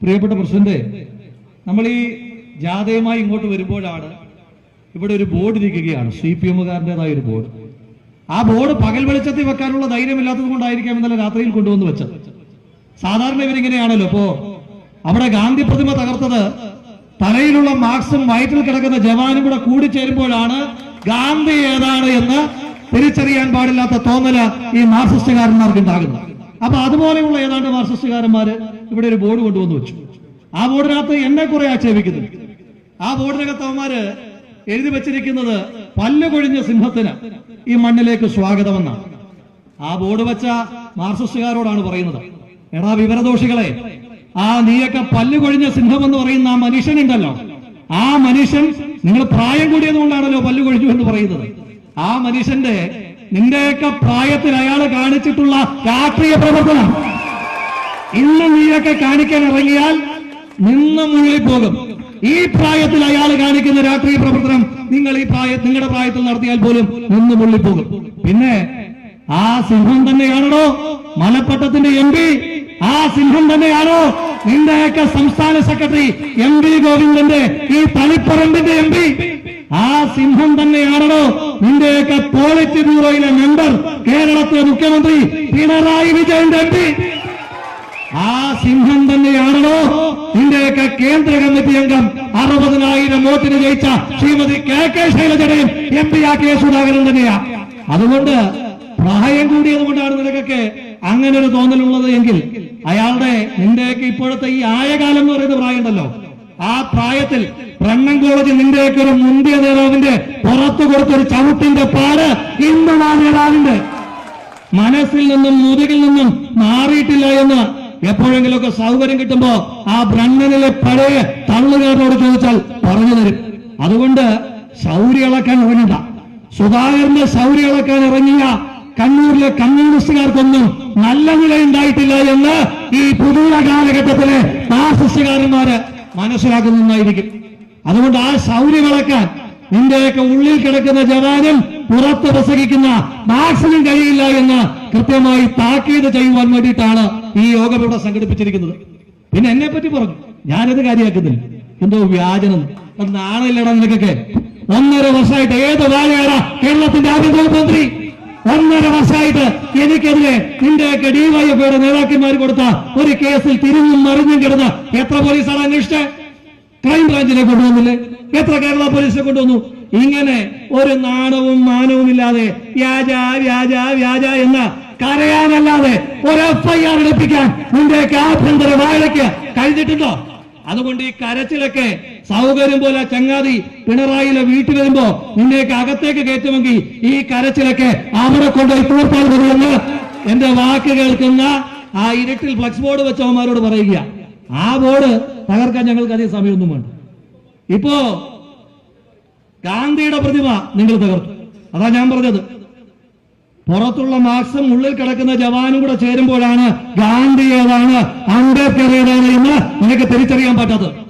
പ്രിയപ്പെട്ട പ്രസിഡന്റ് നമ്മൾ ഈ ജാഥയുമായി ഇങ്ങോട്ട് വരുമ്പോഴാണ് ഇവിടെ ഒരു ബോർഡ് ഇരിക്കുകയാണ്. സി പി എമ്മുകാരന്റെതായ ഒരു ബോർഡ്. ആ ബോർഡ് പകൽ വെളിച്ചത്തിൽ വെക്കാനുള്ള ധൈര്യമില്ലാത്തത് കൊണ്ടായിരിക്കാം ഇന്നലെ രാത്രിയിൽ കൊണ്ടുവന്ന് വെച്ചത്. സാധാരണ ഇവരിങ്ങനെയാണല്ലോ. ഇപ്പോ അവിടെ ഗാന്ധി പ്രതിമ തകർത്തത് തലയിലുള്ള മാർക്സും വയറ്റിൽ കിടക്കുന്ന ജവാനും കൂടെ കൂടിച്ചേരുമ്പോഴാണ് ഗാന്ധി ഏതാണ് എന്ന് തിരിച്ചറിയാൻ പാടില്ലാത്ത തോന്നൽ ഈ മാർക്സിസ്റ്റുകാരന്മാർക്ക് ഉണ്ടാകുന്നത് അപ്പൊ അതുപോലെയുള്ള ഏതാണ്ട് മാർക്സിസ്റ്റുകാരന്മാര് ഇവിടെ ഒരു ബോർഡ് കൊണ്ടുവന്ന് വെച്ചു. ആ ബോർഡിനകത്ത് എന്നെ കുറെ ആക്ഷേപിക്കുന്നു. ആ ബോർഡിനകത്ത് അവന്മാര് എഴുതി വെച്ചിരിക്കുന്നത് പല്ലുകൊഴിഞ്ഞ സിംഹത്തിന് ഈ മണ്ണിലേക്ക് സ്വാഗതമെന്നാണ്. ആ ബോർഡ് വെച്ച മാർക്സിസ്റ്റുകാരോടാണ് പറയുന്നത്. എടാ വിവരദോഷികളെ ആ നീയൊക്കെ പല്ലുകൊഴിഞ്ഞ സിംഹം എന്ന് പറയുന്ന ആ മനുഷ്യനുണ്ടല്ലോ. ആ മനുഷ്യൻ നിങ്ങൾ പ്രായം കൂടിയത് കൊണ്ടാണല്ലോ പല്ല് കൊഴിഞ്ഞു എന്ന് പറയുന്നത്. ആ മനുഷ്യന്റെ നിന്റെയൊക്കെ പ്രായത്തിൽ അയാൾ കാണിച്ചിട്ടുള്ള രാഷ്ട്രീയ പ്രവർത്തനം. ഇന്ന് നീയൊക്കെ കാണിക്കാൻ ഇറങ്ങിയാൽ നിന്ന് മുള്ളിപ്പോകും ഈ പ്രായത്തിൽ അയാൾ കാണിക്കുന്ന രാഷ്ട്രീയ പ്രവർത്തനം നിങ്ങൾ ഈ പ്രായ നിങ്ങളുടെ പ്രായത്തിൽ നടത്തിയാൽ പോലും നിന്ന് മുള്ളിപ്പോകും പിന്നെ ആ സിംഹം തന്നെയാണോ മലപ്പട്ടത്തിന്റെ എം പി. ആ സിംഹം തന്നെയാണോ നിന്റെയൊക്കെ സംസ്ഥാന സെക്രട്ടറി എം ഗോവിന്ദന്റെ ഈ തളിപ്പറമ്പിന്റെ എം പി. ആ സിംഹം തന്നെയാണോ നിന്റെയൊക്കെ പോളിറ്റ് ബ്യൂറോയിലെ മെമ്പർ കേരളത്തിലെ മുഖ്യമന്ത്രി പിണറായി വിജയൻ എം ആ സിംഹം തന്നെയാണല്ലോ നിന്റെയൊക്കെ കേന്ദ്ര കമ്മിറ്റി അംഗം അറുപതിനായിരം വോട്ടിന് ജയിച്ച ശ്രീമതി കെ കെ ശൈലജയുടെയും എം പി ആ കെ സുധാകരൻ തന്നെയാ. അതുകൊണ്ട് പ്രായം കൂടിയത് കൊണ്ടാണ് നിനക്കൊക്കെ അങ്ങനെ ഒരു തോന്നലുള്ളത് എങ്കിൽ അയാളുടെ നിന്റെയൊക്കെ ഇപ്പോഴത്തെ ഈ ആയകാലം എന്ന് പറയുന്ന പ്രായമുണ്ടല്ലോ. ആ പ്രായത്തിൽ ബ്രണ്ണൻ കോളേജ് നിന്റെയൊക്കെ ഒരു മുന്തിയ നേതാവിന്റെ പുറത്തു കൊടുത്തൊരു ചവിട്ടിന്റെ പാട് ഇന്നും ആ നേതാവിന്റെ. മനസ്സിൽ നിന്നും മുതുകിൽ നിന്നും മാറിയിട്ടില്ല എന്ന് എപ്പോഴെങ്കിലുമൊക്കെ സൗകര്യം കിട്ടുമ്പോ ആ ബ്രണ്ണനിലെ പഴയ തള്ളുകാരനോട് ചോദിച്ചാൽ പറഞ്ഞു തരും. അതുകൊണ്ട് ശൗര്യ ഇളക്കാൻ ഇറങ്ങണ്ട. സുധാകരന്റെ ശൗര്യ ഇളക്കാൻ ഇറങ്ങിയ കണ്ണൂരിലെ കമ്മ്യൂണിസ്റ്റുകാർക്കൊന്നും നല്ല നിലയുണ്ടായിട്ടില്ല എന്ന് ഈ പുതിയ കാലഘട്ടത്തിലെ മാർസിസ്റ്റുകാരന്മാര് മനസ്സിലാക്കുന്നതായിരിക്കും. അതുകൊണ്ട് ആ ശൗര്യം ഇളക്കാൻ നിന്റെയൊക്കെ ഉള്ളിൽ കിടക്കുന്ന ജവാനും പുറത്ത് പ്രസംഗിക്കുന്ന മാക്സിനും കഴിയില്ല എന്ന് കൃത്യമായി താക്കീത് ചെയ്യുവാൻ വേണ്ടിയിട്ടാണ് ഈ യോഗം ഇവിടെ സംഘടിപ്പിച്ചിരിക്കുന്നത്. പിന്നെ എന്നെ പറ്റി പറഞ്ഞു. ഞാനത് കാര്യമാക്കുന്നില്ല. എന്തോ വ്യാജനം. നാണയില്ലടാ നിനക്കൊക്കെ. ഒന്നര വർഷമായിട്ട് ഏത് വാഴയാടാ കേരളത്തിന്റെ ആഭ്യന്തര മന്ത്രി? ഒന്നര വർഷമായിട്ട് എനിക്കെതിരെ നിന്റെയൊക്കെ ഡിവൈഎഫ്ഐയുടെ നേതാക്കന്മാർ കൊടുത്ത ഒരു കേസിൽ തിരിഞ്ഞും മറിഞ്ഞും കിടന്ന് എത്ര പോലീസാണ് അന്വേഷിച്ചത് ക്രൈംബ്രാഞ്ചിനെ കൊണ്ടുവന്നില്ലേ? എത്ര കേരള പോലീസിനെ കൊണ്ടുവന്നു? ഇങ്ങനെ ഒരു നാണവും മാനവും ഇല്ലാതെ വ്യാജ വ്യാജ വ്യാജ എന്ന കരയാനല്ലാതെ ഒരു എഫ്ഐആർ എടുപ്പിക്കാൻ നിന്റെയൊക്കെ ആഭ്യന്തര വാഴയ്ക്ക് കഴിഞ്ഞിട്ടുണ്ടോ? അതുകൊണ്ട് ഈ കരച്ചിലൊക്കെ സൗകര്യം പോലെ ചങ്ങാതി പിണറായിലെ വീട്ടിൽ വരുമ്പോ നിന്നെയൊക്കെ അകത്തേക്ക് കയറ്റുമെങ്കിൽ ഈ കരച്ചിലൊക്കെ അവിടെ കൊണ്ടുപോയി തീർത്താൽ മതിയെന്ന് എന്റെ വാക്ക് കേൾക്കുന്ന ആ ഇരുട്ടിൽ ഫ്ലക്സ് ബോർഡ് വെച്ചവന്മാരോട് പറയുക ആ ബോർഡ് തകർക്കാൻ ഞങ്ങൾക്ക് അധികം സമയമൊന്നും വേണ്ട. ഇപ്പോ ഗാന്ധിയുടെ പ്രതിമ നിങ്ങൾ തകർത്തു. അതാ ഞാൻ പറഞ്ഞത്. പുറത്തുള്ള മാർക്സും ഉള്ളിൽ കിടക്കുന്ന ജവാനും കൂടെ ചേരുമ്പോഴാണ് ഗാന്ധി ഏതാണ് അംബേദ്കർ ഏതാണ് എന്ന് നിങ്ങൾക്ക് തിരിച്ചറിയാൻ പറ്റാത്തത്.